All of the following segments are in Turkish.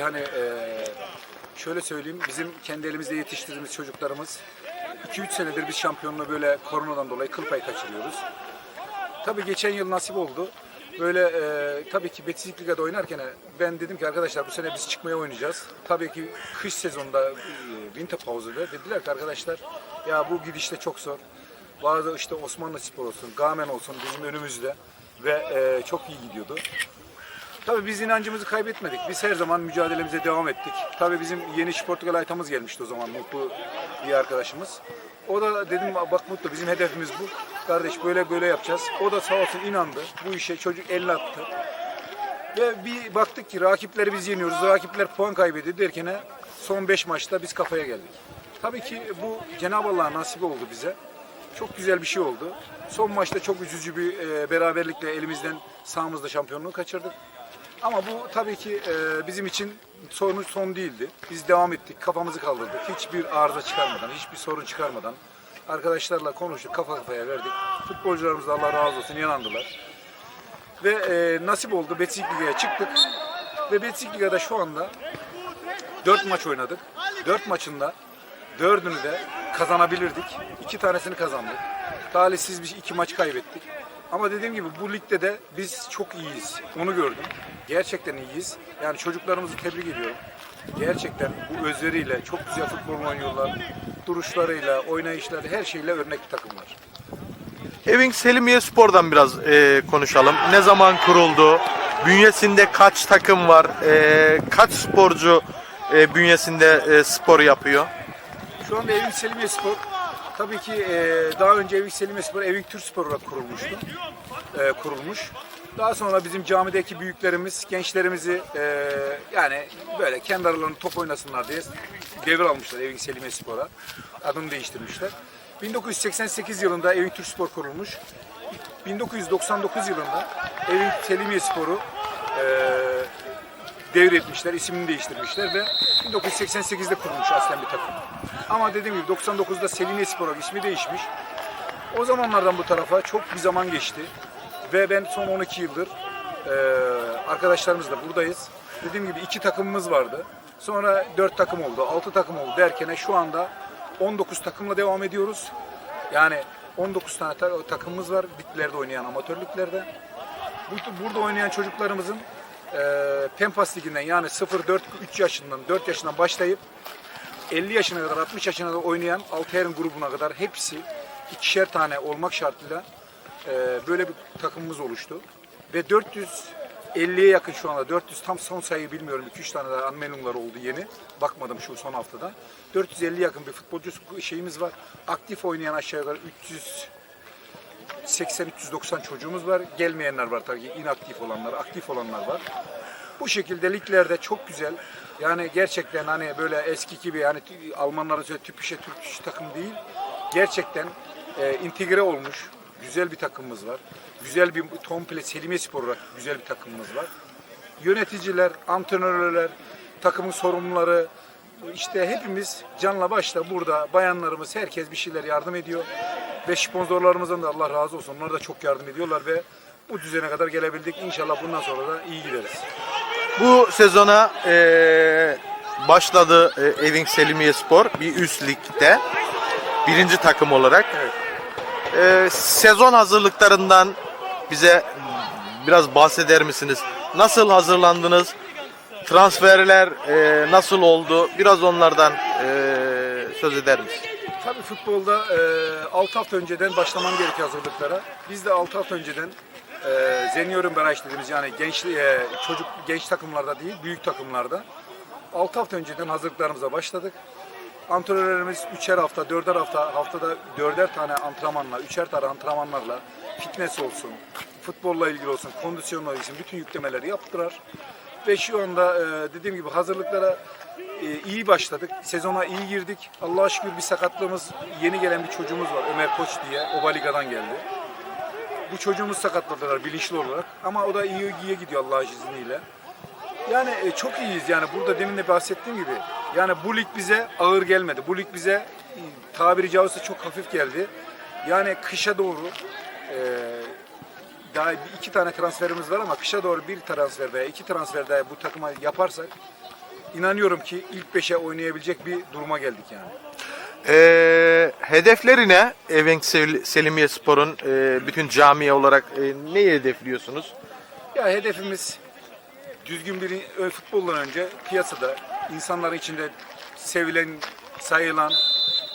Hani eee, şöyle söyleyeyim, bizim kendi elimizde yetiştirdiğimiz çocuklarımız 2-3 senedir biz şampiyonluğu böyle koronadan dolayı kıl payı kaçırıyoruz. Tabii geçen yıl nasip oldu. Böyle eee, tabii ki Betis Liga'da oynarken ben dedim ki arkadaşlar bu sene biz çıkmaya oynayacağız. Tabii ki kış sezonunda eee, winter pause'da dediler ki arkadaşlar ya bu gidişte çok zor. Bazı işte Osmanlı Spor olsun, Gamen olsun bizim önümüzde ve eee, çok iyi gidiyordu. Tabii biz inancımızı kaybetmedik. Biz her zaman mücadelemize devam ettik. Tabii bizim yeni Portugal Aytamız gelmişti o zaman Mutlu bir arkadaşımız. O da dedim bak Mutlu bizim hedefimiz bu. Kardeş böyle böyle yapacağız. O da sağ olsun inandı. Bu işe çocuk elini attı. Ve bir baktık ki rakipleri biz yeniyoruz. Rakipler puan kaybediyor derken son 5 maçta biz kafaya geldik. Tabii ki bu Cenab-ı Allah'ın nasibi oldu bize. Çok güzel bir şey oldu. Son maçta çok üzücü bir e, beraberlikle elimizden sahamızda şampiyonluğu kaçırdık. Ama bu tabii ki e, bizim için sorun son değildi. Biz devam ettik, kafamızı kaldırdık. Hiçbir arıza çıkarmadan, hiçbir sorun çıkarmadan arkadaşlarla konuştuk, kafa kafaya verdik. Futbolcularımız Allah razı olsun inandılar. Ve e, nasip oldu Betis Liga'ya çıktık. Ve Betis Liga'da şu anda 4 maç oynadık. 4 maçında dördünü de kazanabilirdik. İki tanesini kazandık. Talihsiz bir iki maç kaybettik. Ama dediğim gibi bu ligde de biz çok iyiyiz. Onu gördüm. Gerçekten iyiyiz. Yani çocuklarımızı tebrik ediyorum. Gerçekten bu özveriyle çok güzel futbol oynuyorlar. Duruşlarıyla, oynayışları, her şeyle örnek bir takımlar. Evin Selimiye Spor'dan biraz e, konuşalım. Ne zaman kuruldu? Bünyesinde kaç takım var? E, kaç sporcu e, bünyesinde e, spor yapıyor? Şu anda Evik Selimiye Spor tabii ki e, daha önce Evik Selimiye Spor Evik Türk Spor olarak kurulmuştu. E, kurulmuş. Daha sonra bizim camideki büyüklerimiz gençlerimizi e, yani böyle kendi aralarında top oynasınlar diye devir almışlar Evik Selimiye Spor'a. Adını değiştirmişler. 1988 yılında Evik Türk Spor kurulmuş. 1999 yılında Evik Selimiye Spor'u e, devretmişler, ismini değiştirmişler ve 1988'de kurulmuş aslen bir takım. Ama dediğim gibi 99'da Selimiye Spor'a ismi değişmiş. O zamanlardan bu tarafa çok bir zaman geçti ve ben son 12 yıldır eee arkadaşlarımızla buradayız. Dediğim gibi iki takımımız vardı. Sonra 4 takım oldu, 6 takım oldu derken şu anda 19 takımla devam ediyoruz. Yani 19 tane ta- takımımız var liglerde oynayan amatör liglerde. Bu- Burada oynayan çocuklarımızın eee Pempas Ligi'nden yani 0-4-3 yaşından 4 yaşından başlayıp 50 yaşına kadar 60 yaşına kadar oynayan Altayar'ın grubuna kadar hepsi ikişer tane olmak şartıyla eee, böyle bir takımımız oluştu. Ve 450'ye yakın şu anda 400 tam son sayıyı bilmiyorum 2-3 tane daha anmenumlar oldu yeni. Bakmadım şu son haftada. 450 yakın bir futbolcu şeyimiz var. Aktif oynayan aşağı yukarı 300 80-390 çocuğumuz var. Gelmeyenler var tabii inaktif olanlar, aktif olanlar var. Bu şekilde liglerde çok güzel. Yani gerçekten hani böyle eski gibi hani Almanların söylediği tüpüşe Türk takım değil. Gerçekten e, integre olmuş güzel bir takımımız var. Güzel bir komple Selimiye Spor olarak güzel bir takımımız var. Yöneticiler, antrenörler, takımın sorumluları, işte hepimiz canla başla burada bayanlarımız herkes bir şeyler yardım ediyor. Ve sponsorlarımızdan da Allah razı olsun. Onlar da çok yardım ediyorlar ve bu düzene kadar gelebildik. İnşallah bundan sonra da iyi gideriz. Bu sezona e, başladı e, Evin Selimiye Spor bir üst ligde. Birinci takım olarak. Evet. E, sezon hazırlıklarından bize biraz bahseder misiniz? Nasıl hazırlandınız? Transferler e, nasıl oldu? Biraz onlardan e, söz eder misiniz? Tabii futbolda e, 6 hafta önceden başlamam gerekiyor hazırlıklara. Biz de 6 hafta önceden e, Zenioren Baraj dediğimiz yani genç e, çocuk genç takımlarda değil büyük takımlarda 6 hafta önceden hazırlıklarımıza başladık. Antrenörlerimiz üçer hafta, dörder hafta, haftada dörder tane antrenmanla, üçer tane antrenmanlarla fitness olsun, futbolla ilgili olsun, kondisyonla ilgili bütün yüklemeleri yaptılar. Ve şu anda e, dediğim gibi hazırlıklara e, iyi başladık. Sezona iyi girdik. Allah'a şükür bir sakatlığımız, yeni gelen bir çocuğumuz var Ömer Koç diye. Oba Liga'dan geldi. Bu çocuğumuz sakatladılar bilinçli olarak. Ama o da iyi iyiye gidiyor Allah'ın izniyle. Yani e, çok iyiyiz yani burada demin de bahsettiğim gibi. Yani bu lig bize ağır gelmedi. Bu lig bize e, tabiri caizse çok hafif geldi. Yani kışa doğru e, daha iki tane transferimiz var ama kışa doğru bir transfer veya iki transfer daha bu takıma yaparsak inanıyorum ki ilk beşe oynayabilecek bir duruma geldik yani. Ee, hedefleri ne? Evenk Sel- Selimiye Spor'un e, bütün camiye olarak e, neyi hedefliyorsunuz? Ya hedefimiz düzgün bir futboldan önce piyasada insanların içinde sevilen, sayılan,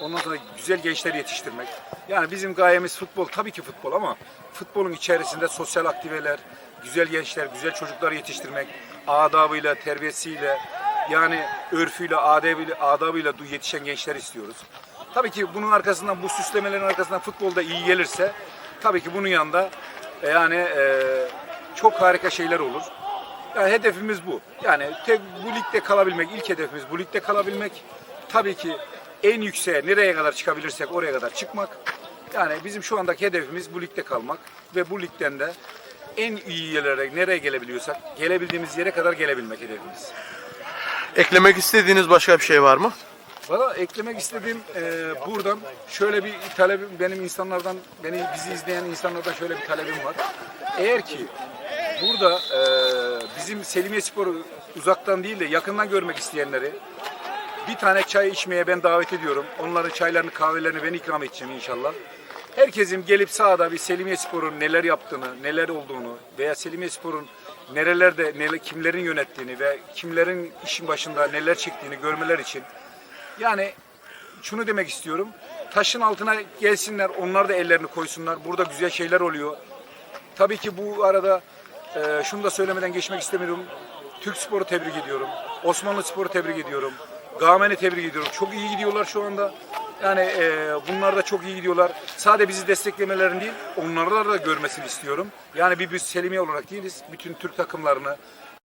ondan sonra güzel gençler yetiştirmek. Yani bizim gayemiz futbol, tabii ki futbol ama futbolun içerisinde sosyal aktiveler, güzel gençler, güzel çocuklar yetiştirmek, adabıyla, terbiyesiyle, yani örfüyle, adabıyla, adabıyla yetişen gençler istiyoruz. Tabii ki bunun arkasından, bu süslemelerin arkasından futbolda iyi gelirse, tabii ki bunun yanında e, yani e, çok harika şeyler olur. Yani hedefimiz bu. Yani tek bu ligde kalabilmek, ilk hedefimiz bu ligde kalabilmek. Tabii ki en yükseğe nereye kadar çıkabilirsek oraya kadar çıkmak. Yani bizim şu andaki hedefimiz bu ligde kalmak ve bu ligden de en iyi yerlere nereye gelebiliyorsak gelebildiğimiz yere kadar gelebilmek hedefimiz. Eklemek istediğiniz başka bir şey var mı? Valla eklemek istediğim e, buradan şöyle bir talebim benim insanlardan beni bizi izleyen insanlardan şöyle bir talebim var. Eğer ki burada e, bizim Selimiye Spor'u uzaktan değil de yakından görmek isteyenleri bir tane çay içmeye ben davet ediyorum. Onların çaylarını kahvelerini ben ikram edeceğim inşallah. Herkesin gelip sahada bir Selimiye Spor'un neler yaptığını, neler olduğunu veya Selimiye Spor'un nerelerde, neler, kimlerin yönettiğini ve kimlerin işin başında neler çektiğini görmeler için yani şunu demek istiyorum. Taşın altına gelsinler, onlar da ellerini koysunlar. Burada güzel şeyler oluyor. Tabii ki bu arada e, şunu da söylemeden geçmek istemiyorum. Türk Spor'u tebrik ediyorum. Osmanlı Spor'u tebrik ediyorum. Gamen'i tebrik ediyorum. Çok iyi gidiyorlar şu anda. Yani e, bunlar da çok iyi gidiyorlar. Sadece bizi desteklemelerini değil, onları da görmesini istiyorum. Yani bir biz Selimiye olarak değiliz. Bütün Türk takımlarını,